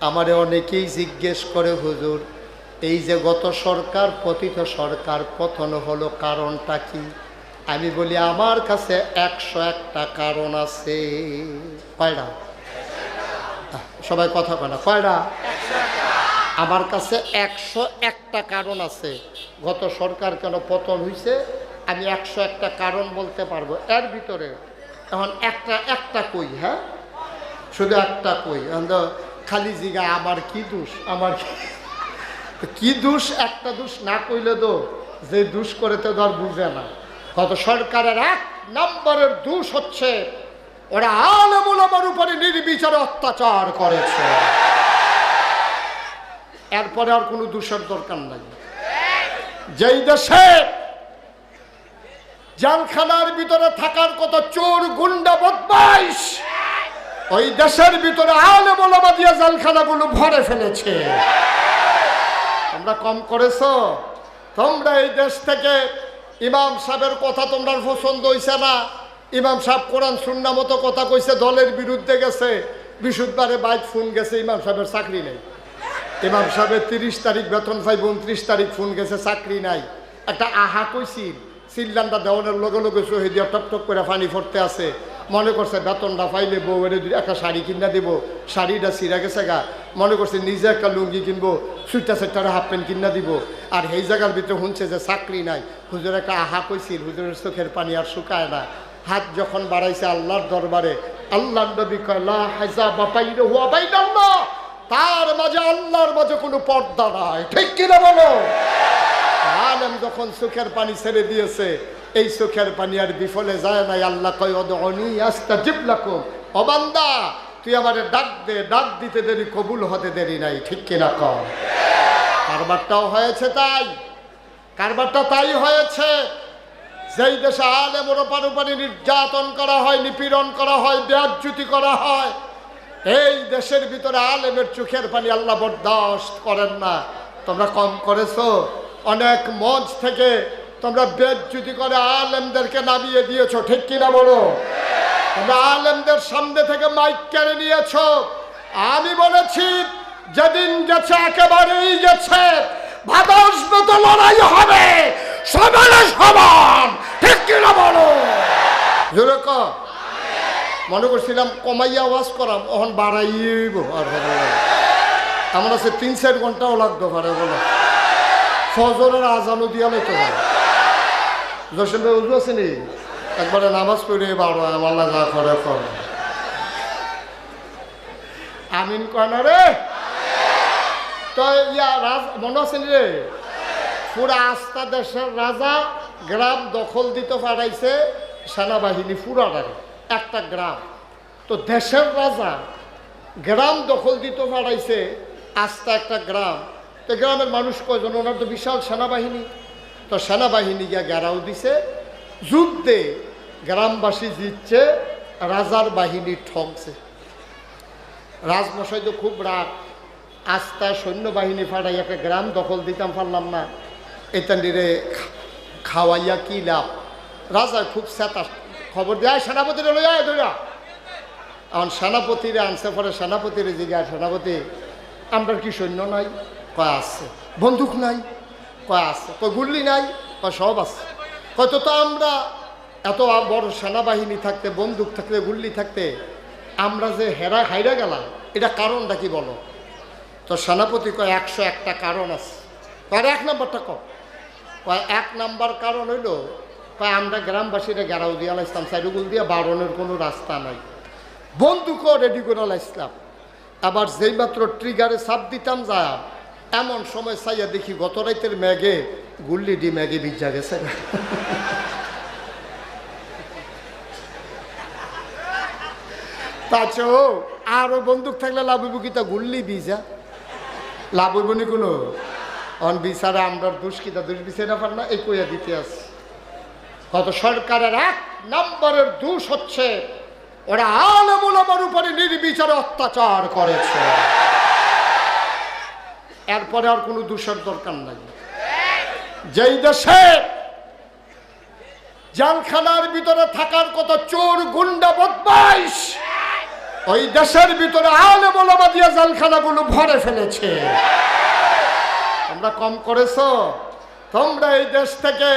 আমারে অনেকেই জিজ্ঞেস করে, হুজুর, এই যে গত সরকার পতিত সরকার, পতন হলো কারণটা কি? আমি বলি, আমার কাছে একশো একটা কারণ আছে। কয়টা? সবাই কথা কয় না। আমার কাছে একশো একটা কারণ আছে। গত সরকার কেন পতন হয়েছে আমি একশো একটা কারণ বলতে পারব। এর ভিতরে এখন একটা একটা কই হ্যাঁ? শুধু একটা কই। এখন খালি জিগা, আমার কি দোষ? আমার কি- দোষ? একটা দোষ না কইলে তো যে দোষ করে তো ধর বুঝে না। কত সরকারের এক নম্বরের দোষ হচ্ছে, ওরা আলমুল আমার উপরে নির্বিচারে অত্যাচার করেছে। এরপরে আর কোনো দোষের দরকার নাই। যেই দেশে জালখানার ভিতরে থাকার কত চোর গুন্ডা বদমাইশ ওই দেশের ভিতরে আলে বলাবা দিয়ে জালখানাগুলো ভরে ফেলেছে। তোমরা কম করেছ? তোমরা এই দেশ থেকে ইমাম সাহেবের কথা তোমরা পছন্দ হইছে না? ইমাম সাহেব কোরআন শুননা মতো কথা কইছে, দলের বিরুদ্ধে গেছে। বিশুদ্ধবারে বাইক ফোন গেছে, ইমাম সাহেবের চাকরি নেই। ইমাম সাহেবের তিরিশ তারিখ বেতন পাই উনত্রিশ তারিখ ফোন গেছে, চাকরি নাই। একটা আহা কইছিল সিল্লানটা দেওয়ানের লগে লগে শহীদিয়া টপ টপ করে পানি পড়তে আছে। মনে করছে বেতনটা পাইলে বউয়ের একটা শাড়ি কিনা দিব। শাড়িটা ছিঁড়া গেছে গা। মনে করছে নিজে একটা লুঙ্গি কিনবো সুইটা সেটার হাফ প্যান্ট কিনা দিব। আর এই জায়গার ভিতরে শুনছে যে চাকরি নাই। হুজুর একটা আহা কইছিল, হুজুরের চোখের পানি আর শুকায় না। হাত যখন বাড়াইছে আল্লাহর দরবারে আল্লাহ নবী কয়, লা হাজা বাপাইরে হুয়া বাইনাল্লাহ। তার মাঝে আল্লাহর মাঝে কোনো পর্দা নাই। ঠিক কিনা বলো? আলেম যখন চোখের পানি ছেড়ে দিয়েছে এই চোখের পানি আর বিফলে যায় নাই। আল্লাহ অবান্দা তুই আমারে ডাক দে, ডাক দিতে দেরি, কবুল হতে দেরি নাই। ঠিক কিনা কারবারটাও হয়েছে তাই। কারবারটা তাই হয়েছে। যেই দেশে আলেম ওরপার উপরে নির্যাতন করা হয়, নিপীড়ন করা হয় ব্যাজ্যুতি করা হয়, এই দেশের ভিতরে আলেমের চোখের পানি আল্লাহ বরদাস্ত করেন না। তোমরা কম করেছ। অনেক মঞ্চ থেকে তোমরা বেজ্জুতি করে আলেমদেরকে নামিয়ে দিয়েছ, ঠিক কিনা বলো? তোমরা আলেমদের সামনে থেকে মাইক কেড়ে নিয়েছ। আমি বলেছি, যেদিন গেছে একেবারেই গেছে। ভাদস মতো লড়াই হবে সমানে সমান, ঠিক কিনা বলো? জোরে মনে করছিলাম কমাইয়া আওয়াজ করাম ওখান বাড়াইব, আর। আমার আছে তিন চার ঘন্টাও লাগতো পারে, বলে। ফজরের আজানও দিয়া লইতে পারে। জসিম ভাই উজু আছে নি? একবারে নামাজ পড়ে বারো আল্লাহ যা করে কর। আমিন কয় না রে? তো ইয়া রাজ, মনে আছে রে? পুরা আস্থা দেশের রাজা গ্রাম দখল দিতে পারাইছে সেনাবাহিনী পুরাটারে, একটা গ্রাম। তো দেশের রাজা গ্রাম দখল দিতে পারাইছে আস্তা একটা গ্রাম। তো গ্রামের মানুষ কয়জন? ওনার তো বিশাল সেনাবাহিনী। তো সেনাবাহিনী গিয়া গেরাও দিছে। যুদ্ধে গ্রামবাসী জিতছে, রাজার বাহিনী ঠকছে রাজমশাই তো খুব রাগ। আস্থা সৈন্যবাহিনী ফাটাই একটা গ্রাম দখল দিতাম, পারলাম না। এটা নিরে খাওয়াইয়া কি লাভ? রাজা খুব সেতা খবর দেয় সেনাপতিরে লইয়া ধরিয়া এখন সেনাপতিরে আনছে, পরে সেনাপতিরে জিজ্ঞাসা সেনাপতি, আমরা কি সৈন্য নাই? কয় আসছে বন্দুক নাই। কয় আছে? কয় গুল্লি নাই, কয় সব আছে। হয়তো তো আমরা এত বড় সেনাবাহিনী থাকতে, বন্দুক থাকতে, গুল্লি থাকতে, আমরা যে হেরা হাইরা গেলাম, এটা কারণটা কি বলো? তো সেনাপতি কয়, একশো একটা কারণ আছে। কয় এক নম্বরটা কয়, এক নাম্বার কারণ হইল, কয়, আমরা গ্রামবাসীরা গেরাও দিয়ে আলাইসলাম সাইডুগুল দিয়ে বারণের কোনো রাস্তা নাই। বন্দুকও রেডি করে আলাইসলাম আবার যেই মাত্র ট্রিগারে চাপ দিতাম যা এমন সময় চাইয়া দেখি গত রাইতের ম্যাগে গুল্লি ডি ম্যাগে বিজা গেছে। তাছো আরও বন্দুক থাকলে লাভ হইব কি তা গুল্লি বিজা লাভ হইব নি কোনো? অন বিচারে আমরা দুষ্কিতা দুষ্বিচার পার না এই কইয়া দিতে আছে কত সরকারের এক নম্বরের দোষ হচ্ছে, ওরা আলমুল আমার উপরে নির্বিচারে অত্যাচার করেছে। এরপরে আর কোনো দোষের দরকার নাই। যেই দেশে জালখানার ভিতরে থাকার কত চোর, গুন্ডা, বদমাইশ, ওই দেশের ভিতরে আলে মোলামা দিয়ে জালখানাগুলো ভরে ফেলেছে। তোমরা কম করেছ? তোমরা এই দেশ থেকে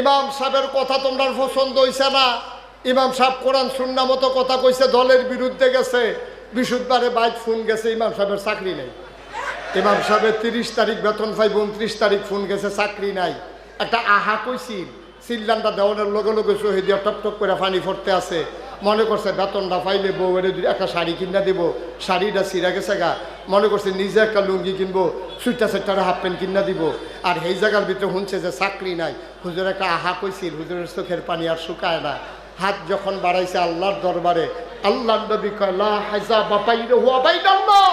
ইমাম সাহেবের কথা তোমরা পছন্দ হইছে না? ইমাম সাহেব কোরআন শুননা মতো কথা কইছে, দলের বিরুদ্ধে গেছে, বিশুদ্ধবারে বাইক ফোন গেছে, ইমাম সাহেবের চাকরি নেই। ইমাম সাহেবের তিরিশ তারিখ বেতন পাইব উনত্রিশ তারিখ ফোন গেছে, চাকরি নাই। একটা আহা কইছিল, সিল্লানটা দেওয়ানের লগে লগে শহীদ টপ টপ করে পানি ফরতে আছে। মনে করছে বেতনটা পাইলে বউয়ের যদি একটা শাড়ি কিনা দিব, শাড়িটা সিরা গেছে গা। মনে করছে নিজে একটা লুঙ্গি কিনবো সুইটা সেটারে হাফ প্যান্ট কিনা দিব। আর সেই জায়গার ভিতরে শুনছে যে চাকরি নাই। হুজুর একটা আহা কইছিল, হুজুরের চোখের পানি আর শুকায় না। হাত যখন বাড়াইছে আল্লাহর দরবারে আল্লাহ নবী কয়, লা হাজা বাপাইরে হুয়া বাইনাল্লাহ।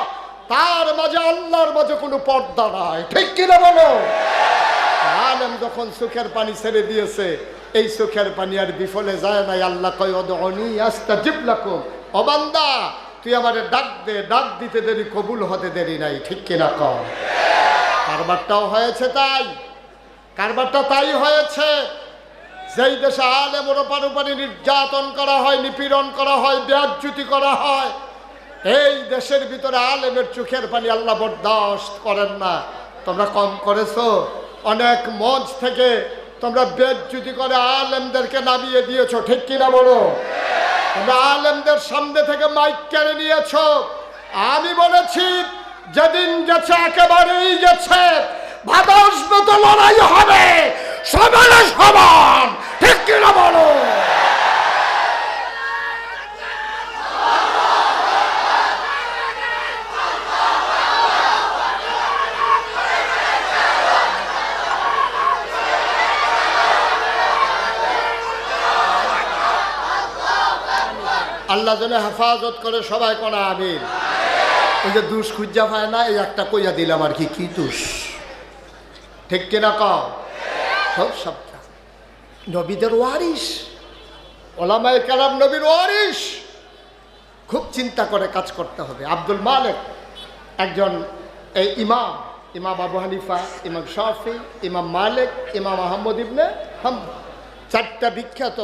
তার মাঝে আল্লাহর মাঝে কোনো পর্দা নাই। ঠিক কিনা বলো? আলম যখন সুখের পানি ছেড়ে দিয়েছে, এই সুখের পানি আর বিফলে যায় নাই। আল্লাহ অবান্দা তুই আমারে ডাক দে, ডাক দিতে দেরি, কবুল হতে দেরি নাই। ঠিক কিনা কম কারবারটাও হয়েছে তাই। কারবারটা তাই হয়েছে। যেই দেশে আলেম উপরে নির্যাতন করা হয়, নিপীড়ন করা হয় ব্যাজ্যুতি করা হয় এই দেশের ভিতরে আলেমের চোখের পানি আল্লাহ বরদাস্ত করেন না। তোমরা কম করেছ। অনেক মঞ্চ থেকে তোমরা বেজ্জুতি করে আলেমদেরকে নামিয়ে দিয়েছ। ঠিক কিনা বলো? তোমরা আলেমদের সামনে থেকে মাইক কেড়ে নিয়েছো। আমি বলেছি, যেদিন গেছে একেবারেই গেছে। ভাবে আসবে তো লড়াই হবে। সমানে সমান। ঠিক কিনা বলো? আল্লাহ যেন হেফাজত করে সবাই কোনা আমিন। ওই যে দুষ খুঁজা পায় না, এই একটা কইয়া দিলাম আর কি কি দুষ? ঠিক কিনা কও? সব সব নবীদের ওয়ারিস ওলামায় কালাম নবীর ওয়ারিস খুব চিন্তা করে কাজ করতে হবে। আব্দুল মালিক একজন এই ইমাম ইমাম আবু হানিফা, ইমাম শাফি, ইমাম মালিক, ইমাম আহমদ ইবনে হাম চারটা বিখ্যাত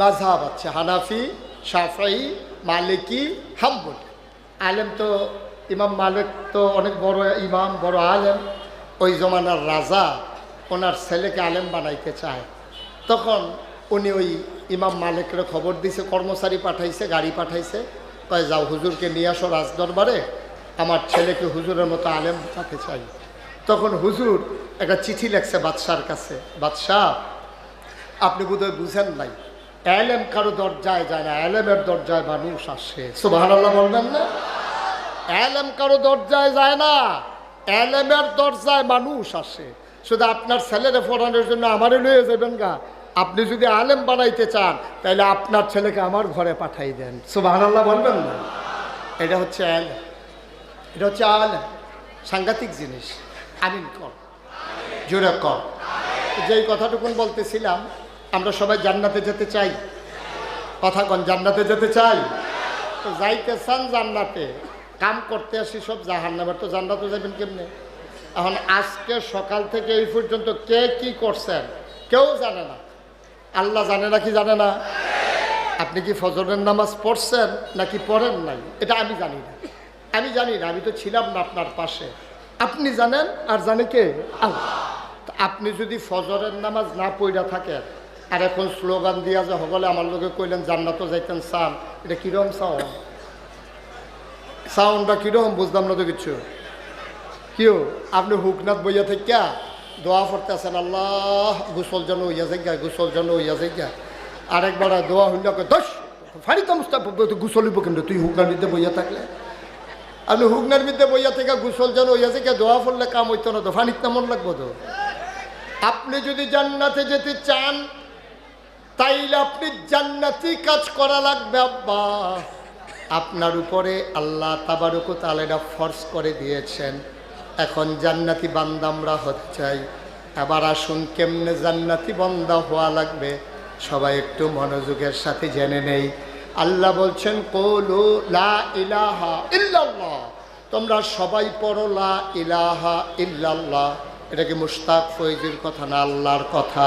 মাঝহাব আছে, হানাফি শাফাই, মালিকি, হাম্বুল। আলেম তো ইমাম মালিক তো অনেক বড় ইমাম, বড় আলেম। ওই জমানার রাজা ওনার ছেলেকে আলেম বানাইতে চায়। তখন উনি ওই ইমাম মালিকের খবর দিছে, কর্মচারী পাঠাইছে, গাড়ি পাঠাইছে। কয়, যাও হুজুরকে নিয়ে আসো রাজদরবারে। আমার ছেলেকে হুজুরের মতো আলেম বানাতে চাই। তখন হুজুর একটা চিঠি লেখছে বাদশার কাছে, বাদশাহ, আপনি বোধহয় বুঝেন নাই এলেম কারও দরজায় যায় না, এলেমের দরজায় মানুষ আসে। সুবাহ বলবেন না? এলেম কারও দরজায় যায় না, এলেমের দরজায় মানুষ আসে। শুধু আপনার ছেলেরে পড়ানোর জন্য আমারে লয়ে যাবেন গা। আপনি যদি আলেম বানাইতে চান তাহলে আপনার ছেলেকে আমার ঘরে পাঠাই দেন। সুবাহ বলবেন না? এটা হচ্ছে আলেম এটা হচ্ছে আলেম। সাংঘাতিক জিনিস। আমিন কর। জোরে কর। যেই কথাটুকুন বলতেছিলাম আমরা সবাই জান্নাতে যেতে চাই। কথা কন জান্নাতে যেতে চাই। তো যাইতে চান জান্নাতে, কাম করতে আসি সব জাহান নামের তো জান্নাতে যাবেন কেমনে? এখন আজকে সকাল থেকে এই পর্যন্ত কে কি করছেন, কেউ জানে না। আল্লাহ জানে না কি জানে না? আপনি কি ফজরের নামাজ পড়ছেন নাকি পড়েন নাই? এটা আমি জানি না। আমি জানি না, আমি তো ছিলাম না আপনার পাশে। আপনি জানেন আর জানে কে? আপনি যদি ফজরের নামাজ না পড়া থাকেন আর এখন স্লোগান দিয়া যে সকলে আমার লোকে কইলেন জান্নাত যাইতেন সান এটা কীরকম সাউন্ড সাউন্ডটা কীরকম বুঝলাম না তো কিছু। কিও, আপনি হুকনাথ বইয়া থেকে দোয়া পড়তে আছেন আল্লাহ, গুসল জন হইয়া যাই গা গুসল জন হইয়া যাই আরেকবার দোয়া হইল দশ ফাড়ি তামস্তা গুসলিব কিন্তু তুই হুকনার বিদ্যে বইয়া থাকলে। আপনি হুকনার বিদ্যে বইয়া থেকে গুসল জন হইয়া যাই দোয়া পড়লে কাম হইতো না তো ফানিক তেমন লাগবো তো? আপনি যদি জান্নাতে যেতে চান তাইলে আপনি জান্নাতি কাজ করা লাগবে, আব্বা। আপনার উপরে আল্লাহ তাবারুকু তালেরা ফর্স করে দিয়েছেন। এখন জান্নাতি বান্দা আমরা হতে চাই। এবার আসুন, কেমনে জান্নাতি বান্দা হওয়া লাগবে? সবাই একটু মনোযোগের সাথে জেনে নেই। আল্লাহ বলছেন, কৌলু লা ইলাহা ইল্লাল্লাহ। তোমরা সবাই পড়ো, লা ইলাহা ইল্লাল্লাহ। এটা কি মুশতাক ফৈজির কথা না আল্লাহর কথা?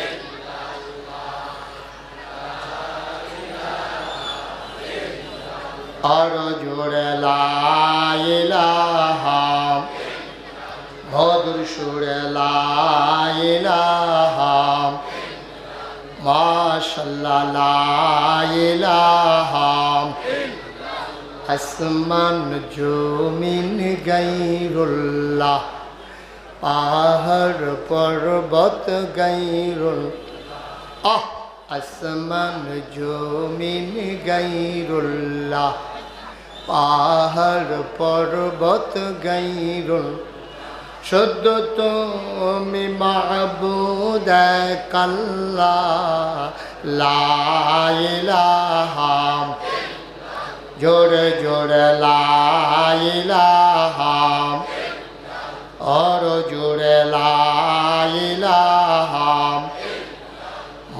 আর জোরে লা ইলাহা মধুর সুরে লা ইলাহা মাশাল্লাহ লা ইলাহা আসমান জমিন গাইরুল্লাহ পাহাড় পর্বত গাইরুল আহ আসমান জমিন গাইরুল্লাহ, পাহাড় পর্বত গাইরুল। শুদ্ধ তুমি মাহবুদ কাল্লা লাইলাহাম জোরে জোরে লাইলাহাম और জোরে লাইলাহাম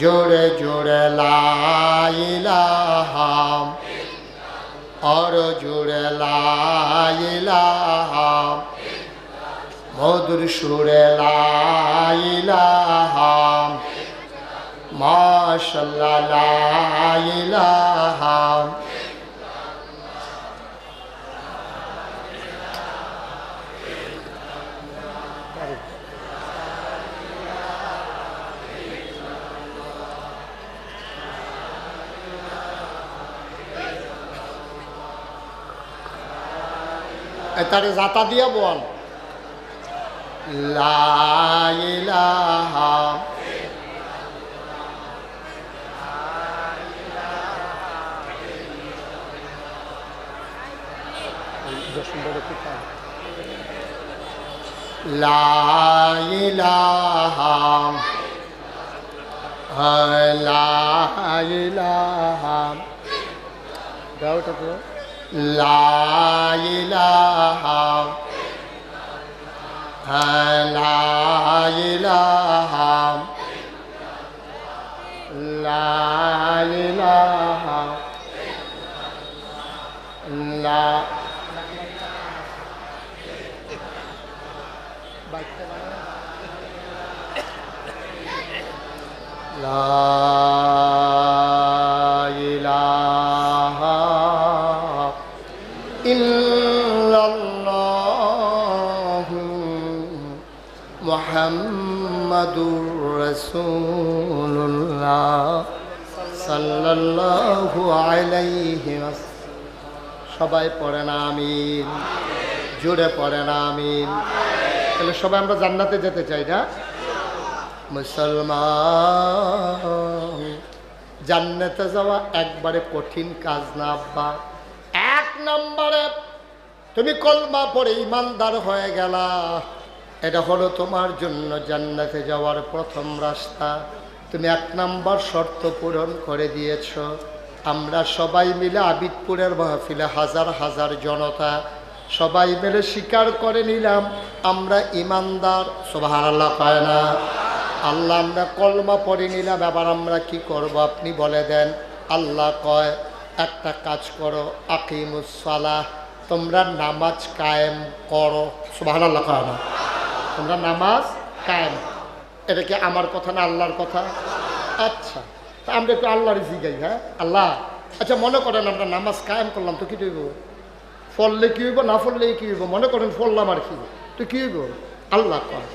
জোরে জোরে লাইলাহাম আর জোরে লাইলাহাম মধুর সুরে লাইলাহাম মাশাল্লাহ লাইলাহাম তারে জাতা দিয়া বল। লাইলাহা লাইলাহা লাইলাহা গাওটা তো লা ইলাহা লা ইলাহা লা ইলাহা লা লা মুহাম্মাদুর রাসূলুল্লাহ সাল্লাল্লাহু সবাই পড়েন আমিন। জুড়ে পড়েন আমিন। তাহলে সবাই আমরা জান্নাতে যেতে চাই না? মুসলমান। জান্নাতে যাওয়া একবারে কঠিন কাজ না, আব্বা। এক নম্বরে তুমি কলমা পড়ে ইমানদার হয়ে গেলা। এটা হলো তোমার জন্য জান্নাতে যাওয়ার প্রথম রাস্তা। তুমি এক নম্বর শর্ত পূরণ করে দিয়েছ। আমরা সবাই মিলে আবিদপুরের মাহফিলে হাজার হাজার জনতা, সবাই মিলে স্বীকার করে নিলাম, আমরা ইমানদার। সোভার আল্লাহ পায় না? আল্লাহ, আমরা কলমা পড়ে নিলাম এবার আমরা কি করব আপনি বলে দেন। আল্লাহ কয়, একটা কাজ করো আকিমুসালাহ তোমরা নামাজ কায়েম করো। সোভার আল্লাহ কয় না? তোমরা নামাজ কায়েম। এটা কি আমার কথা না আল্লাহর কথা? আচ্ছা তা আমরা একটু আল্লাহর জিগাই হ্যাঁ? আল্লাহ আচ্ছা মনে করেন আমরা নামাজ কায়েম করলাম, তো কি হইব? ফললে কি হইব, না ফললে কি হইব? মনে করেন ফললাম আর কি, তো কি হইব? আল্লাহ কয়।